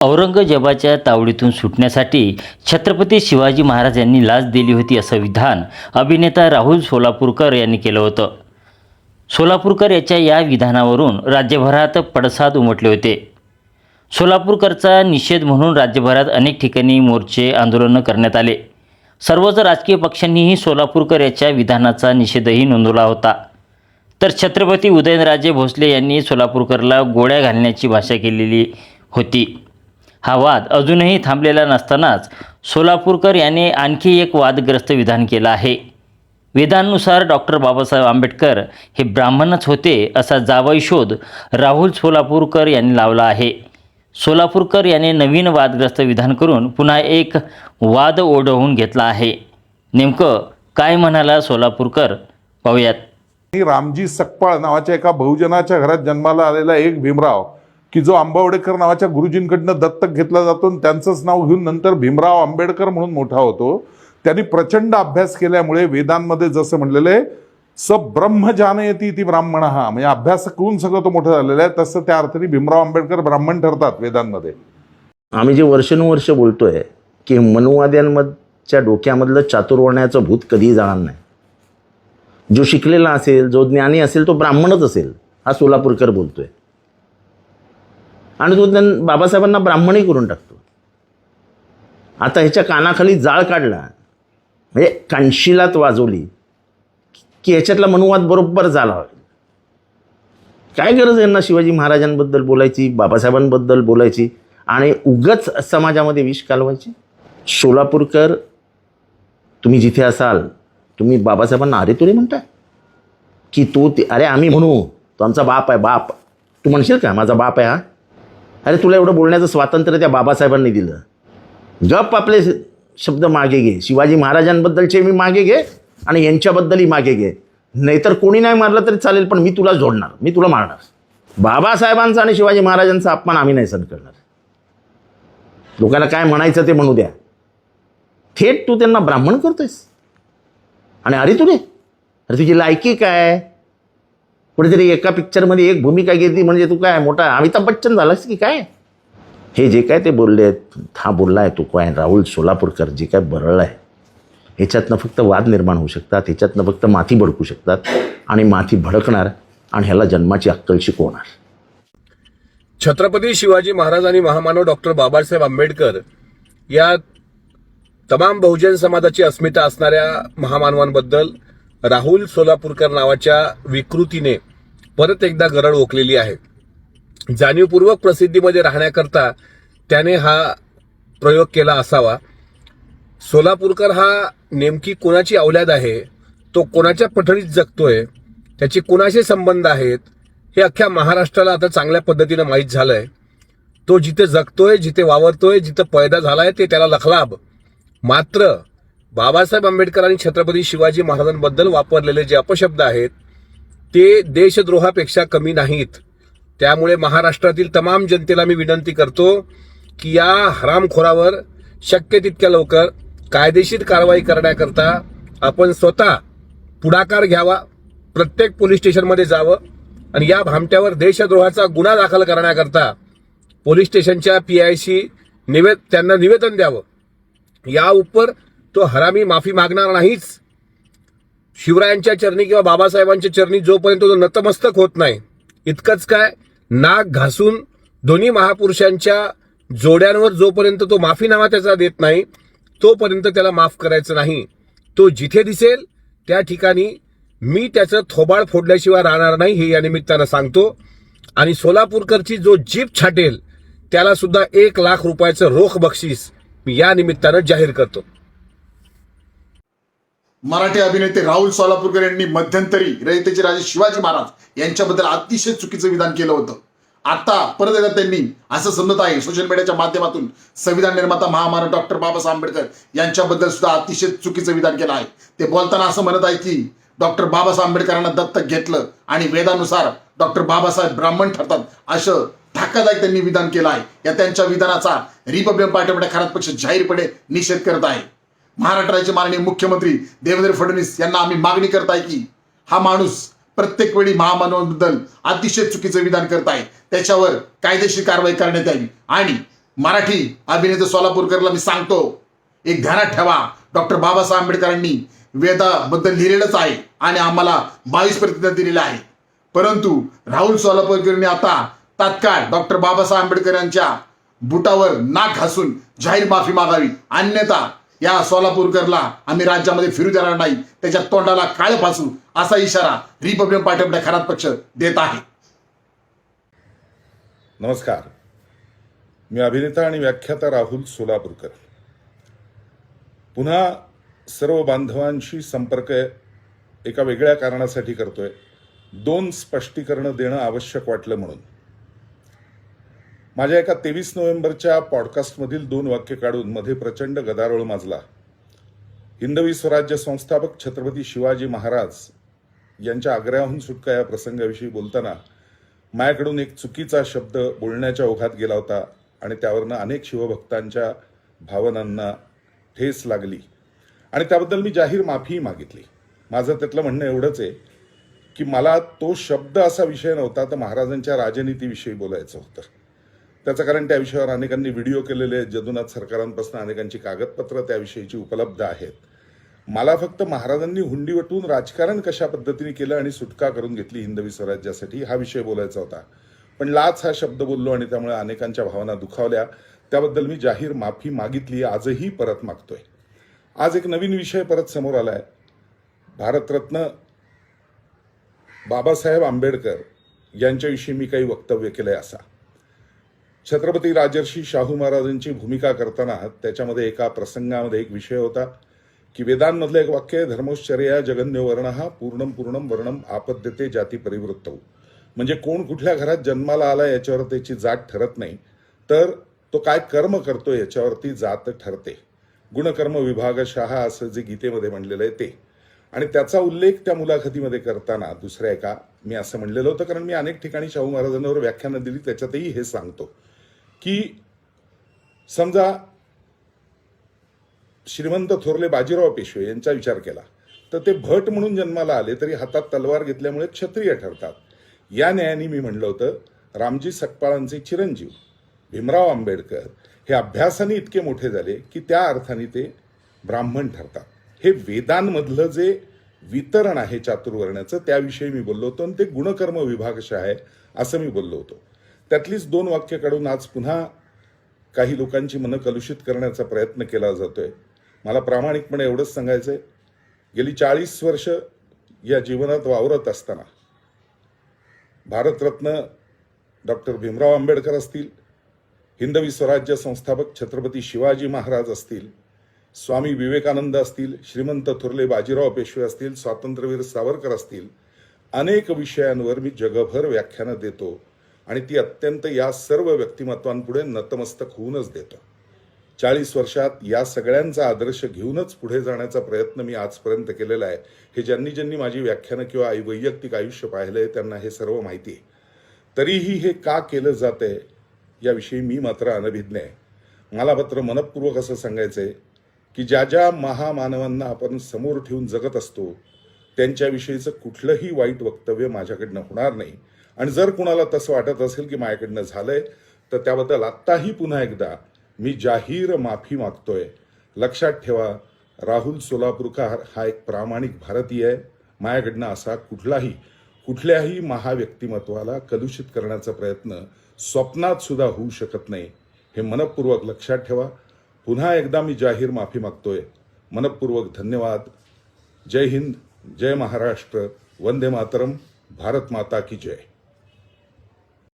औरंगजेबाच्या तावडीतून सुटण्यासाठी छत्रपती शिवाजी महाराज यांनी लाच दिली होती असं विधान अभिनेता राहुल सोलापूरकर यांनी केलं होतं. सोलापूरकर याच्या या विधानावरून राज्यभरात पडसाद उमटले होते. सोलापूरकरचा निषेध म्हणून राज्यभरात अनेक ठिकाणी मोर्चे आंदोलनं करण्यात आले. सर्वच राजकीय पक्षांनीही सोलापूरकर याच्या विधानाचा निषेधही नोंदवला होता. तर छत्रपती उदयनराजे भोसले यांनी सोलापूरकरला गोळ्या घालण्याची भाषा केलेली होती. हा वाद अजूनही थांबलेला नसतानाच सोलापूरकर याने आणखी एक वादग्रस्त विधान केलं आहे. वेदांनुसार डॉक्टर बाबासाहेब आंबेडकर हे ब्राह्मणच होते असा जावई शोध राहुल सोलापूरकर यांनी लावला आहे. सोलापूरकर याने नवीन वादग्रस्त विधान करून पुन्हा एक वाद ओढवून घेतला आहे. नेमकं काय म्हणाला सोलापूरकर? पाहूयात. रामजी सकपाळ नावाच्या एका बहुजनाच्या घरात जन्माला आलेला एक भीमराव की जो आंबावडेकर नावाच्या गुरुजींकडनं दत्तक घेतला जातो आणि त्यांचंच नाव घेऊन नंतर भीमराव आंबेडकर म्हणून मोठा होतो. त्यांनी प्रचंड अभ्यास केल्यामुळे वेदांमध्ये जसं म्हणलेलं आहे स ब्रह्म जानयती ती ब्राह्मण. हा म्हणजे अभ्यास करून सगळं तो मोठं झालेला आहे तसं त्या अर्थाने भीमराव आंबेडकर ब्राह्मण ठरतात वेदांमध्ये. आम्ही जे वर्षानुवर्ष बोलतोय की मनुवाद्यांमधच्या डोक्यामधलं चातुर्वर्ण्याचं भूत कधीही जाणार नाही. जो शिकलेला असेल जो ज्ञानी असेल तो ब्राह्मणच असेल हा सोलापूरकर बोलतोय. आणि तो त्यां बाबासाहेबांना ब्राह्मणही करून टाकतो. आता ह्याच्या कानाखाली जाळ काढला. म्हणजे कानशिलात वाजवली. की ह्याच्यातला मनुवाद बरोबर झाला. काय गरज यांना शिवाजी महाराजांबद्दल बोलायची बाबासाहेबांबद्दल बोलायची? आणि उगच समाजामध्ये विष कालवायची? सोलापूरकर तुम्ही जिथे असाल तुम्ही बाबासाहेबांना अरे तुरे म्हणताय. की तो ते अरे आम्ही म्हणू तो आमचा बाप आहे बाप. तू म्हणशील का माझा बाप आहे हा? अरे तुला एवढं बोलण्याचं स्वातंत्र्य त्या बाबासाहेबांनी दिलं. गप आपले शब्द मागे घे. शिवाजी महाराजांबद्दलचे मी मागे घे आणि यांच्याबद्दलही मागे घे. नाहीतर कोणी नाही मारलं तरी चालेल पण मी तुला जोडणार. मी तुला मारणार. बाबासाहेबांचा आणि शिवाजी महाराजांचा अपमान आम्ही नाही सहन करणार. लोकांना काय म्हणायचं ते म्हणू द्या. थेट तू त्यांना ब्राह्मण करतोयस. आणि अरे तुले अरे तुझी लायकी काय? कुठेतरी एका पिक्चरमध्ये एक भूमिका घेतली म्हणजे तू काय मोठा अमिताभ बच्चन झालास की काय? हे जे काय ते बोलले आहेत हा बोलला आहे तो काय? राहुल सोलापूरकर जे काय बरळलं आहे ह्याच्यातनं फक्त वाद निर्माण होऊ शकतात ह्याच्यातनं फक्त माती भडकू शकतात आणि माती भडकणार आणि ह्याला जन्माची अक्कल शिकवणार. छत्रपती शिवाजी महाराज आणि महामानव डॉक्टर बाबासाहेब आंबेडकर या तमाम बहुजन समाजाची अस्मिता असणाऱ्या महामानवांबद्दल राहुल सोलापूरकर नावाच्या विकृतीने परत एकदा गरड ओकलेली आहे. जाणीवपूर्वक प्रसिद्धीमध्ये राहण्याकरता त्याने हा प्रयोग केला असावा. सोलापूरकर हा नेमकी कोणाची अवलाद आहे? तो कोणाच्या पठडीत जगतोय? त्याचे कोणाशी संबंध आहेत? हे अख्ख्या महाराष्ट्राला आता चांगल्या पद्धतीनं माहीत झालंय. तो जिथे जगतोय जिथे वावरतोय जिथं पैदा झालाय ते त्याला लखलाब. मात्र बाबासाहेब आंबेडकर आणि छत्रपती शिवाजी महाराजांबद्दल वापरलेले जे अपशब्द आहेत ते देशद्रोहापेक्षा कमी नाहीत. त्यामुळे महाराष्ट्रातील तमाम जनतेला मी विनंती करतो की या हरामखोरावर शक्य तितक्या लवकर कायदेशीर कारवाई करण्याकरता आपण स्वतः पुढाकार घ्यावा प्रत्येक पोलीस स्टेशनमध्ये जावं आणि या भामट्यावर देशद्रोहाचा गुन्हा दाखल करण्याकरता पोलीस स्टेशनच्या पी आयशी निवेद त्यांना निवेदन द्यावं. या उपर तो हरामी माफी मागणार नाहीच. शिवरायांच्या चरणी किंवा बाबासाहेबांच्या चरणी जोपर्यंत तो नतमस्तक होत नाही इतकंच काय नाक घासून दोन्ही महापुरुषांच्या जोड्यांवर जोपर्यंत तो माफीनामा त्याचा देत नाही तोपर्यंत त्याला माफ करायचं नाही. तो जिथे दिसेल त्या ठिकाणी मी त्याचं थोबाड फोडल्याशिवाय राहणार नाही हे या निमित्तानं सांगतो. आणि सोलापूरकरची जो जीप छाटेल त्याला सुद्धा एक लाख रुपयाचं रोख बक्षीस मी या निमित्तानं जाहीर करतो. मराठी अभिनेते राहुल सोलापूरकर यांनी मध्यंतरी रयतेचे राजे शिवाजी महाराज यांच्याबद्दल अतिशय चुकीचं विधान केलं होतं. आता परत एकदा त्यांनी असं समजत आहे सोशल मीडियाच्या माध्यमातून संविधान निर्माता महामानव डॉक्टर बाबासाहेब आंबेडकर यांच्याबद्दल सुद्धा अतिशय चुकीचं विधान केलं आहे. ते बोलताना असं म्हणत आहे की डॉक्टर बाबासाहेब आंबेडकरांना दत्तक घेतलं आणि वेदानुसार डॉक्टर बाबासाहेब ब्राह्मण ठरतात असं धक्कादायक त्यांनी विधान केलं आहे. या त्यांच्या विधानाचा रिपब्लिकन पार्टीमध्ये खरात पक्ष जाहीरपणे निषेध करत आहे. महाराष्ट्राचे माननीय मुख्यमंत्री देवेंद्र फडणवीस यांना आम्ही मागणी करत आहे की हा माणूस प्रत्येक वेळी महामानवांबद्दल अतिशय चुकीचं विधान करत आहे. त्याच्यावर कायदेशीर कारवाई करण्यात यावी. आणि मराठी अभिनेते सोलापूरकरला मी सांगतो एक ध्यानात ठेवा. डॉक्टर बाबासाहेब आंबेडकरांनी वेदाबद्दल लिहिलेलंच आहे आणि आम्हाला बावीस प्रतिज्ञा दिलेल्या आहे परंतु राहुल सोलापूरकरांनी आता तात्काळ डॉक्टर बाबासाहेब आंबेडकर यांच्या बुटावर नाक घासून जाहीर माफी मागावी. अन्यथा या सोलापूरकरला आम्ही राज्यामध्ये फिरू देणार नाही. त्याच्या तोंडाला काळ फासू असा इशारा रिपब्लिकन पार्टी आपल्या खरात पक्ष देत आहे. नमस्कार. मी अभिनेता आणि व्याख्याता राहुल सोलापूरकर. पुन्हा सर्व बांधवांशी संपर्क एका वेगळ्या कारणासाठी करतोय. दोन स्पष्टीकरणं देणं आवश्यक वाटलं म्हणून. माझ्या एका तेवीस नोव्हेंबरच्या पॉडकास्टमधील दोन वाक्य काढून मध्ये प्रचंड गदारोळ माजला. हिंदवी स्वराज्य संस्थापक छत्रपती शिवाजी महाराज यांच्या आग्र्याहून सुटका या प्रसंगाविषयी बोलताना माझ्याकडून एक चुकीचा शब्द बोलण्याच्या ओघात गेला होता आणि त्यावरनं अनेक शिवभक्तांच्या भावनांना ठेस लागली. आणि त्याबद्दल मी जाहीर माफी मागितली. माझं त्यातलं म्हणणं एवढंच आहे की मला तो शब्द असा विषय नव्हता तर महाराजांच्या राजनीतीविषयी बोलायचं होतं. त्याचं कारण त्या विषयावर अनेकांनी व्हिडिओ केलेले आहेत. जदुनाथ सरकारांपासून अनेकांची कागदपत्रं त्याविषयीची उपलब्ध आहेत. मला फक्त महाराजांनी हुंडी वटून राजकारण कशा पद्धतीने केलं आणि सुटका करून घेतली हिंदवी स्वराज्यासाठी हा विषय बोलायचा होता. पण लाच हा शब्द बोललो आणि त्यामुळे अनेकांच्या भावना दुखावल्या. त्याबद्दल मी जाहीर माफी मागितली आजही परत मागतोय. आज एक नवीन विषय परत समोर आलाय. भारतरत्न बाबासाहेब आंबेडकर यांच्याविषयी मी काही वक्तव्य केलंय असा. छत्रपती राजर्षी शाहू महाराजांची भूमिका करताना त्याच्यामध्ये एका प्रसंगामध्ये एक विषय होता की वेदांमधलं एक वाक्य आहे धर्मोश्चर्या जगन्य वर्ण हा पूर्णम पूर्णम वर्णम आपद्यते जाती परिवृत्त. म्हणजे कोण कुठल्या घरात जन्माला आला याच्यावर त्याची जात ठरत नाही तर तो काय कर्म करतो याच्यावरती जात ठरते. गुणकर्म विभागशः असं जे गीतेमध्ये म्हणलेलं आहे ते. आणि त्याचा उल्लेख त्या मुलाखतीमध्ये करताना दुसऱ्या एका मी असं म्हणलेलं होतं कारण मी अनेक ठिकाणी शाहू महाराजांवर व्याख्यानं दिली त्याच्यातही हे सांगतो. की समजा श्रीमंत थोरले बाजीराव पेशवे यांचा विचार केला तर ते भट म्हणून जन्माला आले तरी हातात तलवार घेतल्यामुळे क्षत्रिय ठरतात. या न्यायाने मी म्हणलं होतं रामजी सकपाळांचे चिरंजीव भीमराव आंबेडकर हे अभ्यासाने इतके मोठे झाले की त्या अर्थाने ते ब्राह्मण ठरतात. हे वेदांमधलं जे वितरण आहे चातुर्वर्ण्याचं त्याविषयी मी बोललो होतो आणि ते गुणकर्म विभागश आहे असं मी बोललो होतो. त्यातलीच दोन वाक्य काढून आज पुन्हा काही लोकांची मनं कलुषित करण्याचा प्रयत्न केला जातोय. मला प्रामाणिकपणे एवढंच सांगायचंय. गेली चाळीस वर्ष या जीवनात वावरत असताना भारतरत्न डॉक्टर भीमराव आंबेडकर असतील हिंदवी स्वराज्य संस्थापक छत्रपती शिवाजी महाराज असतील स्वामी विवेकानंद असतील श्रीमंत थुर्ले बाजीराव पेशवे असतील स्वातंत्र्यवीर सावरकर असतील अनेक विषयांवर मी जगभर व्याख्यानं देतो. आणि ती अत्यंत या सर्व व्यक्तिमत्वांपुढे नतमस्तक होऊनच देतो. चाळीस वर्षात या सगळ्यांचा आदर्श घेऊनच पुढे जाण्याचा प्रयत्न मी आजपर्यंत केलेला आहे. हे ज्यांनी ज्यांनी माझी व्याख्यानं किंवा आई वैयक्तिक आयुष्य पाहिलंय त्यांना हे सर्व माहिती आहे. तरीही हे का केलं जातंय याविषयी मी मात्र अनभिज्ञ आहे. मला मात्र मनपूर्वक असं सांगायचंय की ज्या ज्या महामानवांना आपण समोर ठेवून जगत असतो त्यांच्याविषयीचं कुठलंही वाईट वक्तव्य माझ्याकडनं होणार नाही. आणि जर कुणाला तसं वाटत असेल की माझ्याकडनं झालंय तर त्याबद्दल आत्ताही पुन्हा एकदा मी जाहीर माफी मागतोय. लक्षात ठेवा राहुल सोलापूरकर हा एक प्रामाणिक भारतीय आहे. माझ्याकडनं असा कुठलाही कुठल्याही महाव्यक्तिमत्वाला कलुषित करण्याचा प्रयत्न स्वप्नात सुद्धा होऊ शकत नाही. हे मनपूर्वक लक्षात ठेवा. पुन्हा एकदा मी जाहीर माफी मागतोय. मनपूर्वक धन्यवाद. जय हिंद जय महाराष्ट्र. वंदे मातरम. भारत माता की जय.